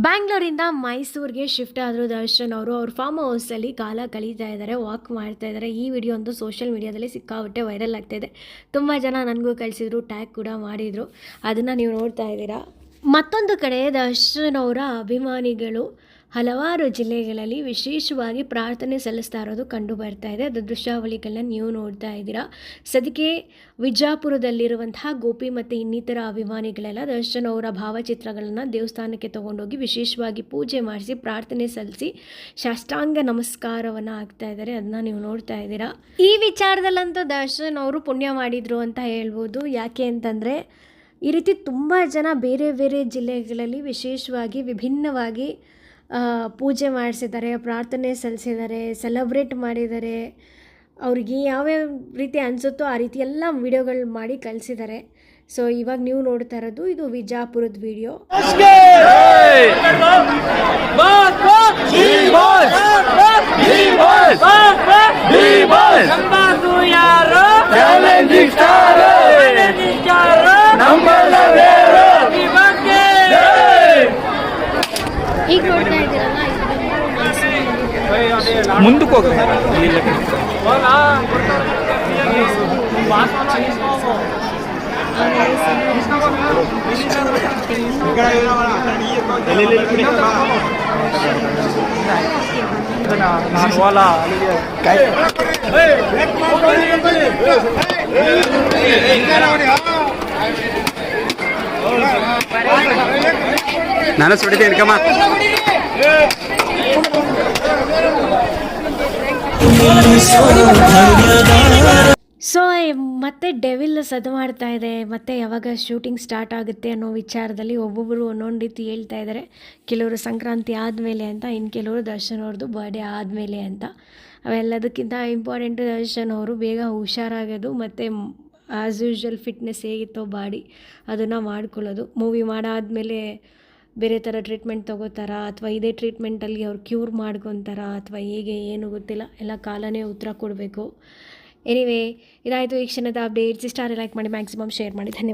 ಬ್ಯಾಂಗ್ಳೂರಿಂದ ಮೈಸೂರಿಗೆ ಶಿಫ್ಟ್ ಆದರು ದರ್ಶನ್ ಅವರು, ಅವ್ರ ಫಾರ್ಮ್ ಹೌಸಲ್ಲಿ ಕಾಲ ಕಳೀತಾ ಇದ್ದಾರೆ, ವಾಕ್ ಮಾಡ್ತಾ ಇದ್ದಾರೆ. ಈ ವಿಡಿಯೋ ಒಂದು ಸೋಷಿಯಲ್ ಮೀಡಿಯಾದಲ್ಲಿ ಸಿಕ್ಕಾಪಟ್ಟೆ ವೈರಲ್ ಆಗ್ತಾ ಇದೆ. ತುಂಬ ಜನ ನನಗೂ ಕಳಿಸಿದ್ರು, ಟ್ಯಾಗ್ ಕೂಡ ಮಾಡಿದರು. ಅದನ್ನು ನೀವು ನೋಡ್ತಾ ಇದ್ದೀರಾ? ಮತ್ತೊಂದು ಕಡೆ ದರ್ಶನ್ ಅವರ ಅಭಿಮಾನಿಗಳು ಹಲವಾರು ಜಿಲ್ಲೆಗಳಲ್ಲಿ ವಿಶೇಷವಾಗಿ ಪ್ರಾರ್ಥನೆ ಸಲ್ಲಿಸ್ತಾ ಇರೋದು ಕಂಡು ಬರ್ತಾ ಇದೆ. ಅದು ದೃಶ್ಯಾವಳಿಗಳನ್ನ ನೀವು ನೋಡ್ತಾ ಇದ್ದೀರಾ. ಸದ್ಯಕ್ಕೆ ವಿಜಾಪುರದಲ್ಲಿರುವಂತಹ ಗೋಪಿ ಮತ್ತು ಇನ್ನಿತರ ಅಭಿಮಾನಿಗಳೆಲ್ಲ ದರ್ಶನ್ ಅವರ ಭಾವಚಿತ್ರಗಳನ್ನು ದೇವಸ್ಥಾನಕ್ಕೆ ತಗೊಂಡೋಗಿ ವಿಶೇಷವಾಗಿ ಪೂಜೆ ಮಾಡಿಸಿ, ಪ್ರಾರ್ಥನೆ ಸಲ್ಲಿಸಿ ಶಾಷ್ಟಾಂಗ ನಮಸ್ಕಾರವನ್ನು ಆಗ್ತಾ ಇದ್ದಾರೆ. ಅದನ್ನ ನೀವು ನೋಡ್ತಾ ಇದ್ದೀರಾ. ಈ ವಿಚಾರದಲ್ಲಂತೂ ದರ್ಶನ್ ಅವರು ಪುಣ್ಯ ಮಾಡಿದ್ರು ಅಂತ ಹೇಳ್ಬೋದು. ಯಾಕೆ ಅಂತಂದರೆ, ಈ ರೀತಿ ತುಂಬ ಜನ ಬೇರೆ ಬೇರೆ ಜಿಲ್ಲೆಗಳಲ್ಲಿ ವಿಶೇಷವಾಗಿ ವಿಭಿನ್ನವಾಗಿ ಪೂಜೆ ಮಾಡಿಸಿದ್ದಾರೆ ಪ್ರಾರ್ಥನೆ ಸಲ್ಲಿಸಿದ್ದಾರೆ ಸೆಲೆಬ್ರೇಟ್ ಮಾಡಿದ್ದಾರೆ ಅವ್ರಿಗೆ ಯಾವ್ಯಾವ ರೀತಿ ಅನಿಸುತ್ತೋ ಆ ರೀತಿ ಎಲ್ಲ ವಿಡಿಯೋಗಳು ಮಾಡಿ ಕಳಿಸಿದ್ದಾರೆ ಸೊ ಇವಾಗ ನೀವು ನೋಡ್ತಾ ಇರೋದು ಇದು ವಿಜಾಪುರದ ವಿಡಿಯೋ ಯಾರು ಮೈಸೂರಿನಲ್ಲಿ ಮುಂದಕ್ಕೆ ಹೋಗ ನಾನು ಓಲಾ ನಾನು ಸುಡಿತೀನಿ ಕಮ್ಮ ಸೊ ಮತ್ತೆ ಡೆವಿಲ್ ಸದ್ದು ಮಾಡ್ತಾ ಇದೆ, ಮತ್ತೆ ಯಾವಾಗ ಶೂಟಿಂಗ್ ಸ್ಟಾರ್ಟ್ ಆಗುತ್ತೆ ಅನ್ನೋ ವಿಚಾರದಲ್ಲಿ ಒಬ್ಬೊಬ್ಬರು ಒಂದೊಂದು ರೀತಿ ಹೇಳ್ತಾ ಇದ್ದಾರೆ ಕೆಲವರು ಸಂಕ್ರಾಂತಿ ಆದಮೇಲೆ ಅಂತ ಇನ್ನು ಕೆಲವರು ದರ್ಶನ್ ಅವ್ರದ್ದು ಬರ್ಡೇ ಆದಮೇಲೆ ಅಂತ. ಅವೆಲ್ಲದಕ್ಕಿಂತ ಇಂಪಾರ್ಟೆಂಟ್ ದರ್ಶನ್ ಅವರು ಬೇಗ ಹುಷಾರಾಗೋದು, ಮತ್ತು ಆ್ಯಸ್ ಯೂಶ್ವಲ್ ಫಿಟ್ನೆಸ್ ಹೇಗಿತ್ತೋ ಬಾಡಿ ಅದನ್ನು ಮಾಡ್ಕೊಳ್ಳೋದು. ಮೂವಿ ಮಾಡಾದಮೇಲೆ ಬೇರೆ ಥರ ಟ್ರೀಟ್ಮೆಂಟ್ ತೊಗೋತಾರಾ? ಅಥವಾ ಇದೇ ಟ್ರೀಟ್ಮೆಂಟಲ್ಲಿ ಅವ್ರು ಕ್ಯೂರ್ ಮಾಡ್ಕೊತಾರಾ? ಅಥವಾ ಹೇಗೆ, ಏನು ಗೊತ್ತಿಲ್ಲ. ಎಲ್ಲ ಕಾಲನೇ ಉತ್ತರ ಕೊಡಬೇಕು. ಎನಿವೇ ಇದಾಯಿತು ಈ ಕ್ಷಣದ ಅಪ್ಡೇಟ್ಸ್ ಇಷ್ಟ ಲೈಕ್ ಮಾಡಿ ಮ್ಯಾಕ್ಸಿಮಮ್ ಶೇರ್ ಮಾಡಿ. ಧನ್ಯವಾದ.